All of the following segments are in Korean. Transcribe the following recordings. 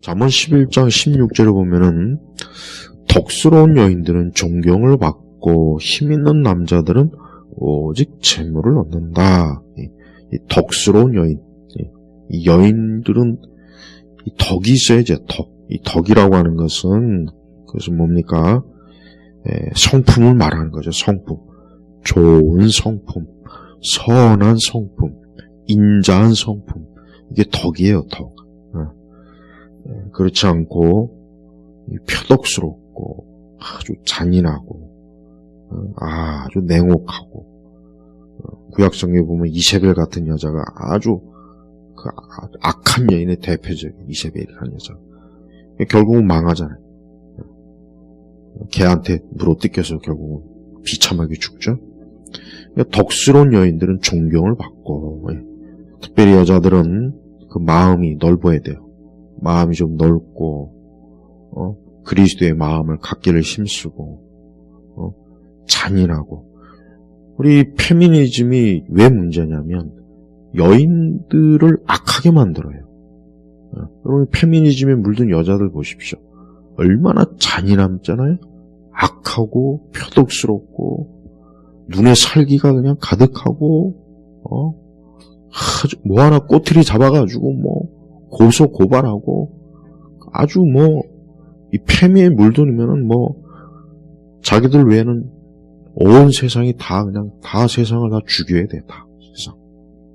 잠언 11장 16절에 보면은 덕스러운 여인들은 존경을 받고 힘 있는 남자들은 오직 재물을 얻는다. 이, 이 덕스러운 여인, 이, 이 여인들은 이 덕이 있어야죠. 덕. 이 덕이라고 하는 것은 그것은 뭡니까? 에, 성품을 말하는 거죠. 성품. 좋은 성품, 선한 성품, 인자한 성품. 이게 덕이에요. 덕. 어. 에, 그렇지 않고 이 표독스럽고 아주 잔인하고 어, 아주 냉혹하고 어, 구약성에 보면 이세벨 같은 여자가 아주 그 아- 악한 여인의 대표적인 이세벨이라는 여자. 결국은 망하잖아요. 개한테 물어 뜯겨서 결국은 비참하게 죽죠. 그러니까 덕스러운 여인들은 존경을 받고 예. 특별히 여자들은 그 마음이 넓어야 돼요. 마음이 좀 넓고 어? 그리스도의 마음을 갖기를 힘쓰고 어? 잔인하고 우리 페미니즘이 왜 문제냐면 여인들을 악하게 만들어요. 어, 여러분 페미니즘에 물든 여자들 보십시오. 얼마나 잔인함잖아요. 악하고 표독스럽고 눈에 살기가 그냥 가득하고 어? 뭐 하나 꼬투리 잡아가지고 뭐 고소 고발하고 아주 뭐이 페미에 물들면은 뭐 자기들 외에는 온 세상이 다 그냥 다 세상을 다 죽여야 돼 다 세상.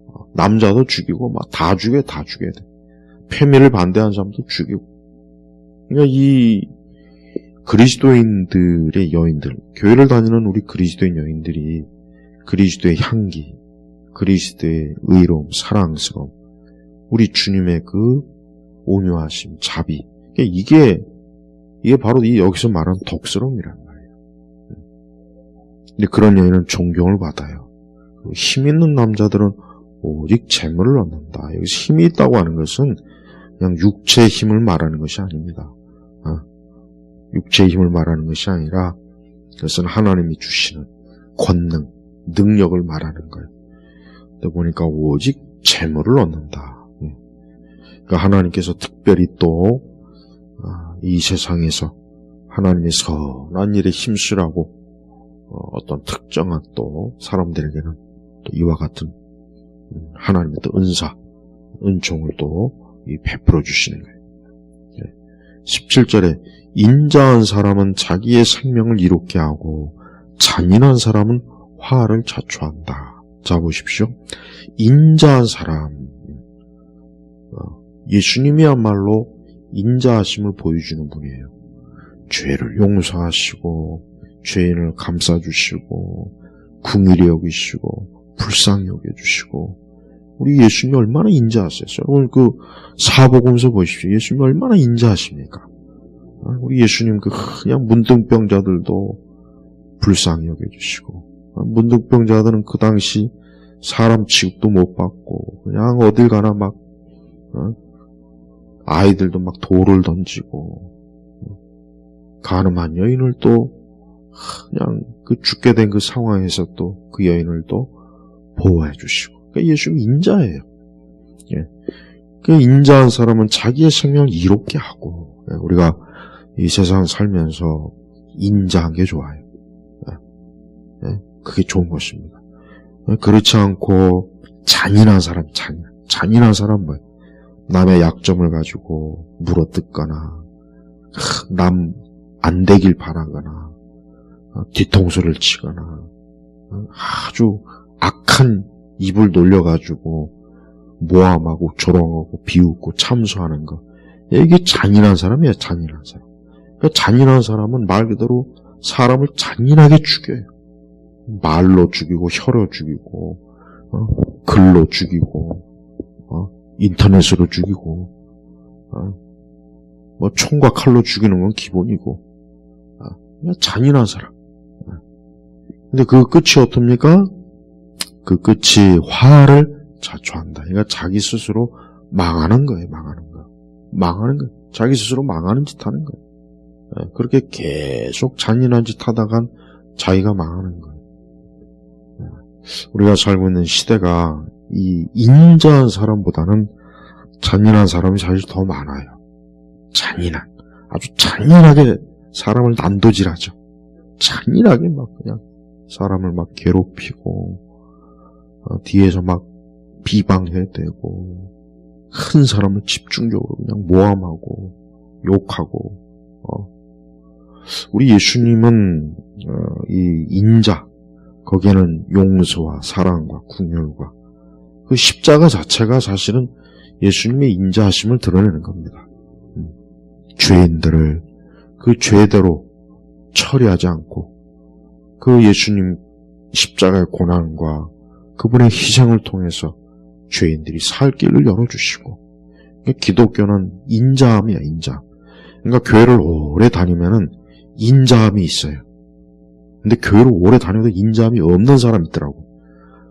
어, 남자도 죽이고 막 다 죽여 다 죽여야 돼. 페미를 반대하는 사람도 죽이고. 그러니까 이 그리스도인들의 여인들 교회를 다니는 우리 그리스도인 여인들이 그리스도의 향기 그리스도의 의로움 사랑스러움 우리 주님의 그 온유하심 자비 그러니까 이게 이게 바로 이 여기서 말하는 덕스러움이란 말이에요. 근데 그런 여인은 존경을 받아요. 힘 있는 남자들은 오직 재물을 얻는다. 여기서 힘이 있다고 하는 것은 그냥 육체의 힘을 말하는 것이 아닙니다. 어? 육체의 힘을 말하는 것이 아니라 그것은 하나님이 주시는 권능, 능력을 말하는 거예요. 보니까 오직 재물을 얻는다. 예. 그러니까 하나님께서 특별히 또 이 세상에서 하나님의 선한 일에 힘쓰라고 어, 어떤 특정한 또 사람들에게는 또 이와 같은 음, 하나님의 또 은사, 은총을 또이 베풀어 주시는 거예요. 17절에 인자한 사람은 자기의 생명을 이롭게 하고 잔인한 사람은 화를 자초한다. 자 보십시오. 인자한 사람 어, 예수님이야말로 인자하심을 보여주는 분이에요. 죄를 용서하시고 죄인을 감싸주시고 궁일이 여기시고 불쌍히 여겨주시고 우리 예수님이 얼마나 인자하세요. 오늘 그 사복음서 보십시오. 예수님이 얼마나 인자하십니까? 아, 우리 예수님 그 그냥 문둥병자들도 불쌍히 여겨주시고 아, 문둥병자들은 그 당시 사람 취급도 못 받고 그냥 어딜 가나 막 어? 아이들도 막 돌을 던지고 가늠한 여인을 또 그냥 그 죽게 된 그 상황에서 또 그 여인을 또 보호해 주시고 그러니까 예수님 인자예요. 예. 그 인자한 사람은 자기의 생명을 이롭게 하고 예, 우리가 이 세상 살면서 인자한 게 좋아요. 예. 예. 그게 좋은 것입니다. 예, 그렇지 않고 잔인한 사람, 잔인, 잔인한 사람 뭐예요? 남의 약점을 가지고 물어뜯거나 남 안 되길 바라거나 어, 뒤통수를 치거나 어, 아주 악한 입을 놀려가지고 모함하고 조롱하고 비웃고 참수하는 거. 이게 잔인한 사람이에요 잔인한 사람. 그러니까 잔인한 사람은 말 그대로 사람을 잔인하게 죽여요. 말로 죽이고 혀로 죽이고 어, 글로 죽이고. 어, 인터넷으로 죽이고, 어, 뭐 총과 칼로 죽이는 건 기본이고, 어, 그냥 잔인한 사람. 어. 근데 그 끝이 어떻습니까? 그 끝이 화를 자초한다. 그러니까 자기 스스로 망하는 거예요, 망하는 거. 망하는 거. 자기 스스로 망하는 짓 하는 거예요. 어, 그렇게 계속 잔인한 짓 하다간 자기가 망하는 거예요. 어, 우리가 살고 있는 시대가 이 인자한 사람보다는 잔인한 사람이 사실 더 많아요. 잔인한, 아주 잔인하게 사람을 난도질하죠. 잔인하게 막 그냥 사람을 막 괴롭히고, 어, 뒤에서 막 비방해대고, 큰 사람을 집중적으로 그냥 모함하고, 욕하고, 어. 우리 예수님은, 어, 이 인자, 거기에는 용서와 사랑과 궁혈과 그 십자가 자체가 사실은 예수님의 인자하심을 드러내는 겁니다. 음. 죄인들을 그 죄대로 처리하지 않고 그 예수님 십자가의 고난과 그분의 희생을 통해서 죄인들이 살 길을 열어주시고 기독교는 인자함이야 인자. 그러니까 교회를 오래 다니면은 인자함이 있어요. 근데 교회를 오래 다녀도 인자함이 없는 사람이 있더라고.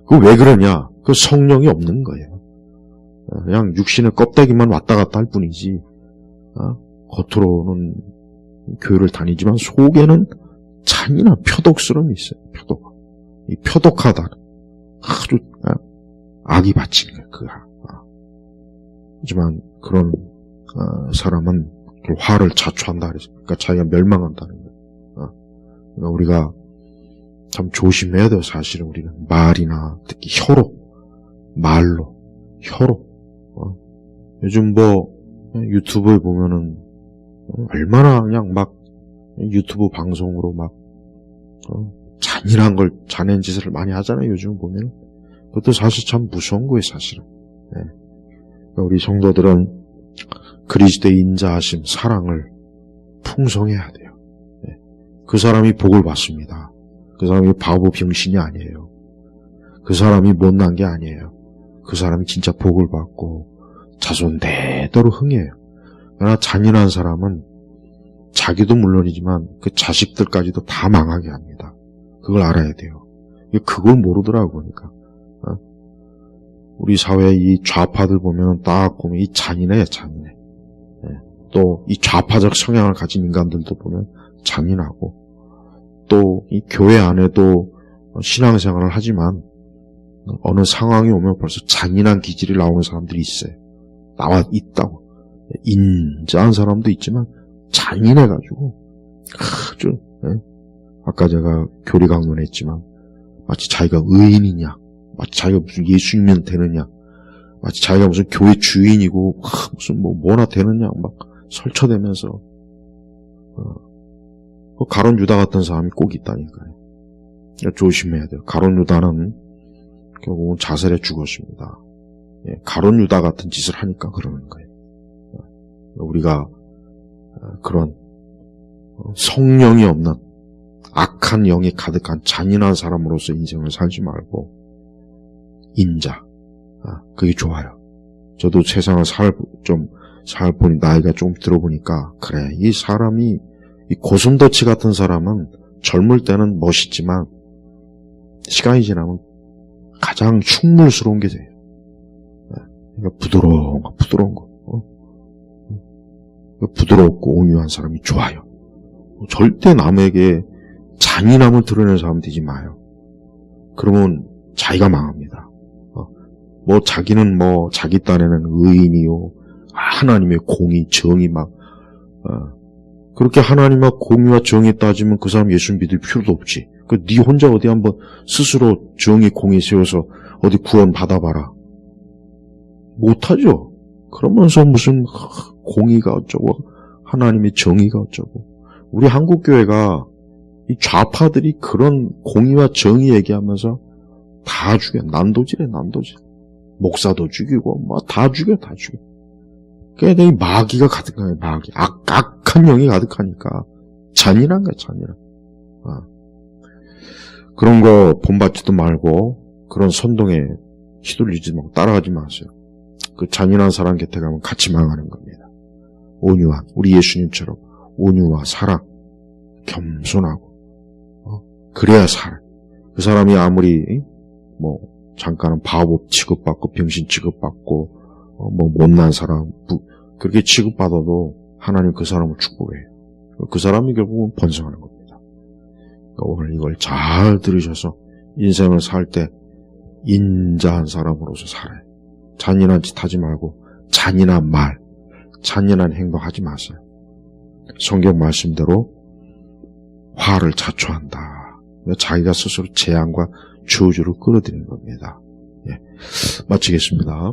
그 왜 그러냐? 그 성령이 없는 거예요. 그냥 육신의 껍데기만 왔다 갔다 할 뿐이지, 어? 겉으로는 교회를 다니지만 속에는 잔인한 표독스러움이 있어요. 표독. 이 표독하다. 아주 어? 악이 바친 거예요. 그 악. 어. 하지만 그런 어, 사람은 그 화를 자초한다. 그러니까 자기가 멸망한다는 거예요. 어. 그러니까 우리가 참 조심해야 돼요. 사실은 우리는 말이나 특히 혀로, 말로, 혀로. 어. 요즘 뭐 유튜브에 보면은 얼마나 그냥 막 유튜브 방송으로 막 어, 잔인한 걸 잔인 짓을 많이 하잖아요. 요즘 보면 그것도 사실 참 무서운 거예요. 사실은. 네. 우리 성도들은 그리스도의 인자하심, 사랑을 풍성해야 돼요. 네. 그 사람이 복을 받습니다. 그 사람이 바보 병신이 아니에요. 그 사람이 못난 게 아니에요. 그 사람이 진짜 복을 받고 자손 대대로 흥해요. 그러나 잔인한 사람은 자기도 물론이지만 그 자식들까지도 다 망하게 합니다. 그걸 알아야 돼요. 그걸 모르더라고 보니까. 어? 우리 사회 이 좌파들 보면 딱 보면 이 잔인해 잔인해. 네. 또이 좌파적 성향을 가진 인간들도 보면 잔인하고 또 이 교회 안에도 신앙생활을 하지만 어느 상황이 오면 벌써 잔인한 기질이 나오는 사람들이 있어요. 나와 있다고. 인자한 사람도 있지만 잔인해가지고 아주 네? 아까 제가 교리 강론했지만 마치 자기가 의인이냐 마치 자기가 무슨 예수님이 되느냐 마치 자기가 무슨 교회 주인이고 무슨 뭐 뭐나 되느냐 막 설쳐대면서 어, 그 가론 유다 같은 사람이 꼭 있다니까요. 조심해야 돼요. 가론 유다는 결국은 자살에 죽었습니다. 예, 가론 유다 같은 짓을 하니까 그러는 거예요. 우리가 어, 그런 어, 성령이 없는 악한 영이 가득한 잔인한 사람으로서 인생을 살지 말고 인자 아, 그게 좋아요. 저도 세상을 살좀 살보니 나이가 좀 들어보니까 그래 이 사람이 이 고슴도치 같은 사람은 젊을 때는 멋있지만 시간이 지나면 가장 흉물스러운 게 돼요. 네. 그러니까 부드러운 거, 부드러운 거. 어? 부드럽고 온유한 사람이 좋아요. 절대 남에게 잔인함을 드러내는 사람 되지 마요. 그러면 자기가 망합니다. 어? 뭐 자기는 뭐 자기 딴에는 의인이요, 하나님의 공의, 정의 막 어, 그렇게 하나님과 공의와 정의 따지면 그 사람 예수 믿을 필요도 없지. 그네 혼자 어디 한번 스스로 정의 공의 세워서 어디 구원 받아봐라. 못하죠. 그러면서 무슨 공의가 어쩌고 하나님의 정의가 어쩌고 우리 한국 교회가 이 좌파들이 그런 공의와 정의 얘기하면서 다 죽여 난도질해 난도질 목사도 죽이고 뭐 다 죽여 다 죽여 그게 마귀가 가득하요 마귀 악, 악 한 영이 가득하니까 잔인한 거야 잔인한. 아. 그런 거 본받지도 말고 그런 선동에 휘둘리지 말고 따라가지 마세요. 그 잔인한 사람 곁에 가면 같이 망하는 겁니다. 온유한 우리 예수님처럼 온유와 사랑 겸손하고 어? 그래야 살아. 그 사람이 아무리 뭐 잠깐은 바보 취급받고 병신 취급받고 어, 뭐 못난 사람 그렇게 취급받아도 하나님 그 사람을 축복해요. 그 사람이 결국은 번성하는 겁니다. 그러니까 오늘 이걸 잘 들으셔서 인생을 살 때 인자한 사람으로서 살아요. 잔인한 짓 하지 말고 잔인한 말, 잔인한 행동 하지 마세요. 성경 말씀대로 화를 자초한다. 자기가 스스로 재앙과 저주를 끌어들이는 겁니다. 예. 마치겠습니다.